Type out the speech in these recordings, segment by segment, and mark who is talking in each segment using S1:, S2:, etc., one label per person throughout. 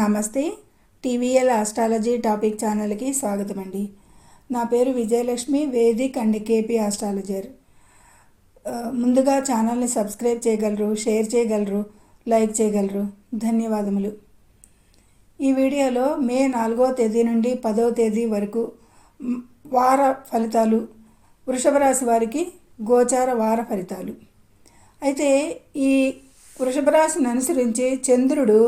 S1: నమస్తే TVL astrology topic ఛానల్కి స్వాగతం అండి నా పేరు Vijayalakshmi Vedic and KP astrologer. ముందుగా ఛానల్ని సబ్స్క్రైబ్ చేయగలరు షేర్ చేయగలరు లైక్ చేయగలరు. ధన్యవాదములు. ఈ వీడియోలో మే నాలుగో తేదీ నుండి పదో తేదీ వరకు వార ఫలితాలు వృషభ రాశి వారికి గోచార వార ఫలితాలు. అయితే ఈ వృషభ రాశిని అనుసరించి చంద్రుడు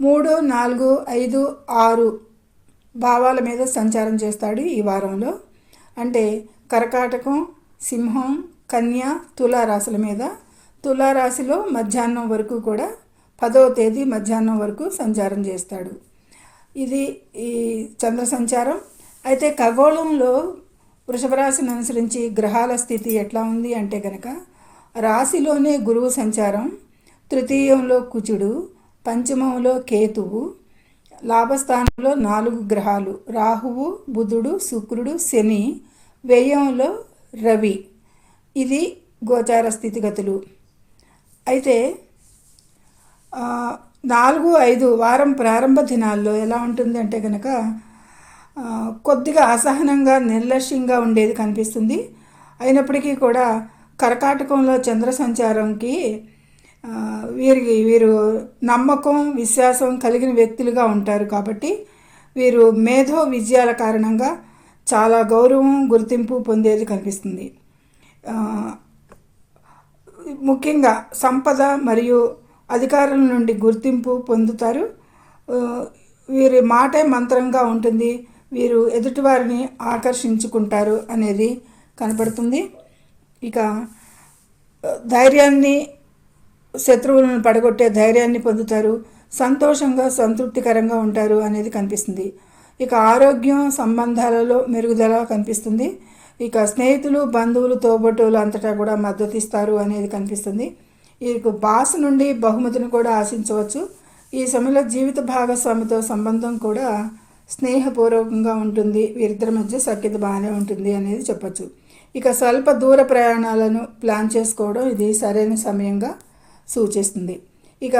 S1: మూడు నాలుగు ఐదు ఆరు భావాల మీద సంచారం చేస్తాడు ఈ వారంలో. అంటే కర్కాటకం సింహం కన్య తులారాశుల మీద. తులారాశిలో మధ్యాహ్నం వరకు కూడా పదవ తేదీ మధ్యాహ్నం వరకు సంచారం చేస్తాడు. ఇది ఈ చంద్ర సంచారం. అయితే ఖగోళంలో వృషభ రాశిని అనుసరించి గ్రహాల స్థితి ఎట్లా ఉంది అంటే కనుక రాశిలోనే గురువు సంచారం తృతీయంలో కుచుడు పంచమంలో కేతువు లాభస్థానంలో నాలుగు గ్రహాలు రాహువు బుధుడు శుక్రుడు శని వ్యయంలో రవి. ఇది గోచార స్థితిగతులు. అయితే నాలుగు ఐదు వారం ప్రారంభ దినాల్లో ఎలా ఉంటుంది అంటే కనుక కొద్దిగా అసహనంగా నిర్లక్ష్యంగా ఉండేది కనిపిస్తుంది. అయినప్పటికీ కూడా కర్కాటకంలో చంద్ర సంచారంకి వీరికి వీరు నమ్మకం విశ్వాసం కలిగిన వ్యక్తులుగా ఉంటారు కాబట్టి వీరు మేధో విజయాల కారణంగా చాలా గౌరవం గుర్తింపు పొందేది కనిపిస్తుంది. ముఖ్యంగా సంపద మరియు అధికారుల నుండి గుర్తింపు పొందుతారు. వీరి మాటే మంత్రంగా ఉంటుంది. వీరు ఎదుటివారిని ఆకర్షించుకుంటారు అనేది కనపడుతుంది. ఇక ధైర్యాన్ని శత్రువులను పడగొట్టే ధైర్యాన్ని పొందుతారు సంతోషంగా సంతృప్తికరంగా ఉంటారు అనేది కనిపిస్తుంది. ఇక ఆరోగ్యం సంబంధాలలో మెరుగుదల కనిపిస్తుంది. ఇక స్నేహితులు బంధువులు తోబట్టువులు అంతటా కూడా మద్దతు ఇస్తారు అనేది కనిపిస్తుంది. ఇక బాస్ నుండి బహుమతిని కూడా ఆశించవచ్చు. ఈ సమయంలో జీవిత భాగస్వామితో సంబంధం కూడా స్నేహపూర్వకంగా ఉంటుంది. వీరిద్దరి మధ్య సఖ్యత బాగానే ఉంటుంది అనేది చెప్పచ్చు. ఇక స్వల్ప దూర ప్రయాణాలను ప్లాన్ చేసుకోవడం ఇది సరైన సమయంగా సూచిస్తుంది. ఇక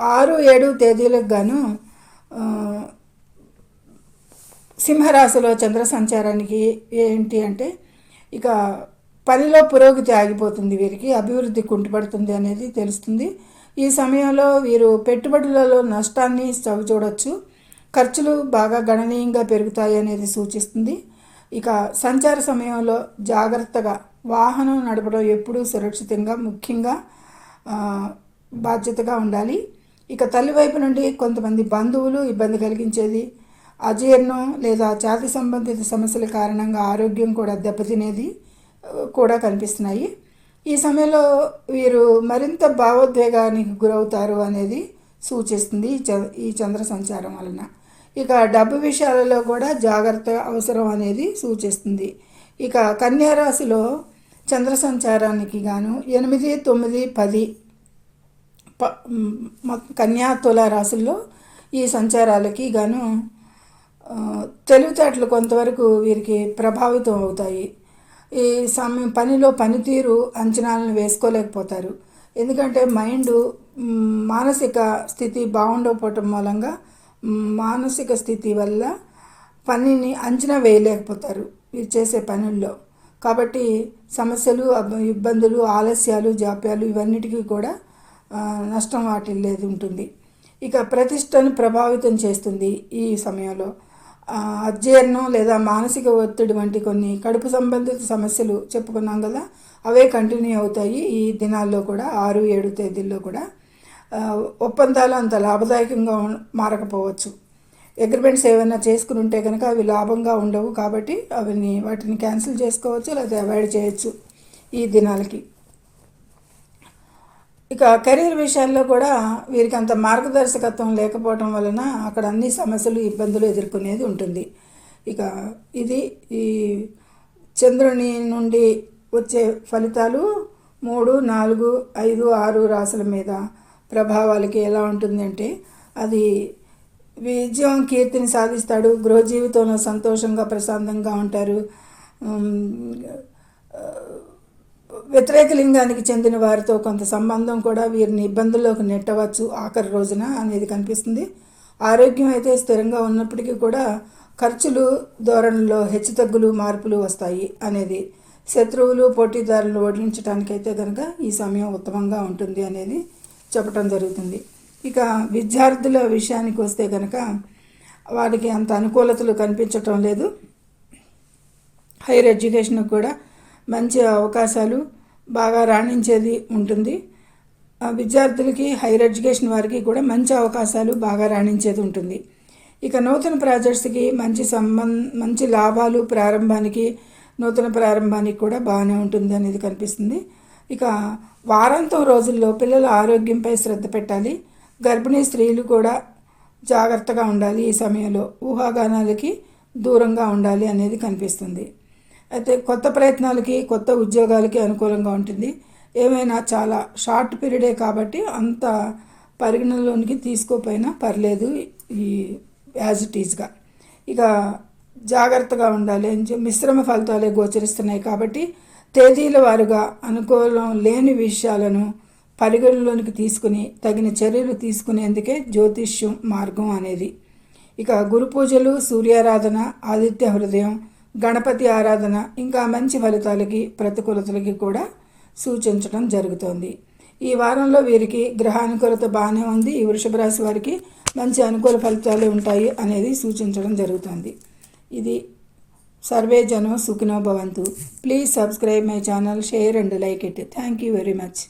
S1: ఆరు ఏడు తేదీలకు గాను సింహరాశిలో చంద్ర సంచారానికి ఏంటి అంటే ఇక పనిలో పురోగతి ఆగిపోతుంది వీరికి అభివృద్ధి కుంటుపడుతుంది అనేది తెలుస్తుంది. ఈ సమయంలో వీరు పెట్టుబడులలో నష్టాన్ని చవి చూడొచ్చు. ఖర్చులు బాగా గణనీయంగా పెరుగుతాయి అనేది సూచిస్తుంది. ఇక సంచార సమయంలో జాగ్రత్తగా వాహనం నడపడం ఎప్పుడూ సురక్షితంగా ముఖ్యంగా బాధ్యతగా ఉండాలి. ఇక తల్లి వైపు నుండి కొంతమంది బంధువులు ఇబ్బంది కలిగించేది అజీర్ణం లేదా ఛాతి సంబంధిత సమస్యల కారణంగా ఆరోగ్యం కూడా దెబ్బతినేది కూడా కనిపిస్తున్నాయి. ఈ సమయంలో వీరు మరింత భావోద్వేగానికి గురవుతారు అనేది సూచిస్తుంది ఈ చ- ఈ చంద్ర సంచారం వలన. ఇక డబ్బు విషయాలలో కూడా జాగ్రత్త అవసరం అనేది సూచిస్తుంది. ఇక కన్యారాశిలో చంద్ర సంచారానికి గాను ఎనిమిది తొమ్మిది పది ప- కన్యా తుల రాశుల్లో ఈ సంచారాలకి గాను తెలివితేటలు కొంతవరకు వీరికి ప్రభావితం అవుతాయి. ఈ సమయం పనిలో పనితీరు అంచనాలను వేసుకోలేకపోతారు. ఎందుకంటే మైండ్ మానసిక స్థితి బాగుండకపోవటం మూలంగా మానసిక స్థితి వల్ల పనిని అంచనా వేయలేకపోతారు. వీరు చేసే పనుల్లో కాబట్టి సమస్యలు అబ్బ- ఇబ్బందులు ఆలస్యాలు జాప్యాలు ఇవన్నిటికీ కూడా నష్టం వాటిల్లేది ఉంటుంది. ఇక ప్రతిష్టను ప్రభావితం చేస్తుంది ఈ సమయంలో. అజీర్ణం లేదా మానసిక ఒత్తిడి వంటి కొన్ని కడుపు సంబంధిత సమస్యలు చెప్పుకున్నాం కదా అవే కంటిన్యూ అవుతాయి ఈ దినాల్లో కూడా ఆరు ఏడు తేదీల్లో కూడా. ఒప్పందాలు అంత లాభదాయకంగా మారకపోవచ్చు. అగ్రిమెంట్స్ ఏమైనా చేసుకుని ఉంటే కనుక అవి లాభంగా ఉండవు కాబట్టి అవిని వాటిని క్యాన్సిల్ చేసుకోవచ్చు లేదా అవాయిడ్ చేయొచ్చు ఈ దినాలకి. ఇక కెరీర్ విషయాల్లో కూడా వీరికి అంత మార్గదర్శకత్వం లేకపోవటం వలన అక్కడ అన్ని సమస్యలు ఇబ్బందులు ఎదుర్కొనేది ఉంటుంది. ఇక ఇది ఈ చంద్రుని నుండి వచ్చే ఫలితాలు మూడు నాలుగు ఐదు ఆరు రాసుల మీద ప్రభావాలకి ఎలా ఉంటుంది అంటే అది విజయం కీర్తిని సాధిస్తాడు. గృహ జీవితంలో సంతోషంగా ప్రశాంతంగా ఉంటారు. వ్యతిరేక లింగానికి చెందిన వారితో కొంత సంబంధం కూడా వీరిని ఇబ్బందుల్లోకి నెట్టవచ్చు ఆఖరి రోజున అనేది కనిపిస్తుంది. ఆరోగ్యం అయితే స్థిరంగా ఉన్నప్పటికీ కూడా ఖర్చులు ధోరణిలో హెచ్చుతగ్గులు మార్పులు వస్తాయి అనేది. శత్రువులు పోటీదారులు ఓడించడానికైతే కనుక ఈ సమయం ఉత్తమంగా ఉంటుంది అనేది చెప్పడం జరుగుతుంది. ఇక విద్యార్థుల విషయానికి వస్తే కనుక వారికి అంత అనుకూలతలు కనిపించటం లేదు. హైయర్ ఎడ్యుకేషన్కి కూడా మంచి అవకాశాలు బాగా రాణించేది ఉంటుంది. ఆ విద్యార్థులకి హైయర్ ఎడ్యుకేషన్ వారికి కూడా మంచి అవకాశాలు బాగా రాణించేది ఉంటుంది. ఇక నూతన ప్రాజెక్ట్స్కి మంచి సంబంధ మంచి లాభాలు ప్రారంభానికి నూతన ప్రారంభానికి కూడా బాగానే ఉంటుంది అనేది కనిపిస్తుంది. ఇక వారాంతం రోజుల్లో పిల్లల ఆరోగ్యంపై శ్రద్ధ పెట్టాలి. గర్భిణీ స్త్రీలు కూడా జాగ్రత్తగా ఉండాలి ఈ సమయంలో. ఊహాగానాలకి దూరంగా ఉండాలి అనేది కనిపిస్తుంది. అయితే కొత్త ప్రయత్నాలకి కొత్త ఉద్యోగాలకి అనుకూలంగా ఉంటుంది. ఏమైనా చాలా షార్ట్ పీరియడే కాబట్టి అంత పరిగణలోనికి తీసుకోపోయినా పర్లేదు ఈ యాజ్ ఇట్ ఈజ్గా. ఇక జాగ్రత్తగా ఉండాలి అని మిశ్రమ ఫలితాలే గోచరిస్తున్నాయి కాబట్టి తేదీల వారుగా అనుకూలం లేని విషయాలను పరిగణలోనికి తీసుకుని తగిన చర్యలు తీసుకునేందుకే జ్యోతిష్యం మార్గం అనేది. ఇక గురు పూజలు సూర్యారాధన ఆదిత్య హృదయం గణపతి ఆరాధన ఇంకా మంచి ఫలితాలకి ప్రతికూలతలకి కూడా సూచించడం జరుగుతోంది. ఈ వారంలో వీరికి గ్రహానుకూలత బాగానే ఉంది. ఈ వృషభ రాశి వారికి మంచి అనుకూల ఫలితాలు ఉంటాయి అనేది సూచించడం జరుగుతుంది. ఇది సర్వే జనం సుఖినో భవంతు. Please subscribe my channel share and like it. Thank you very much.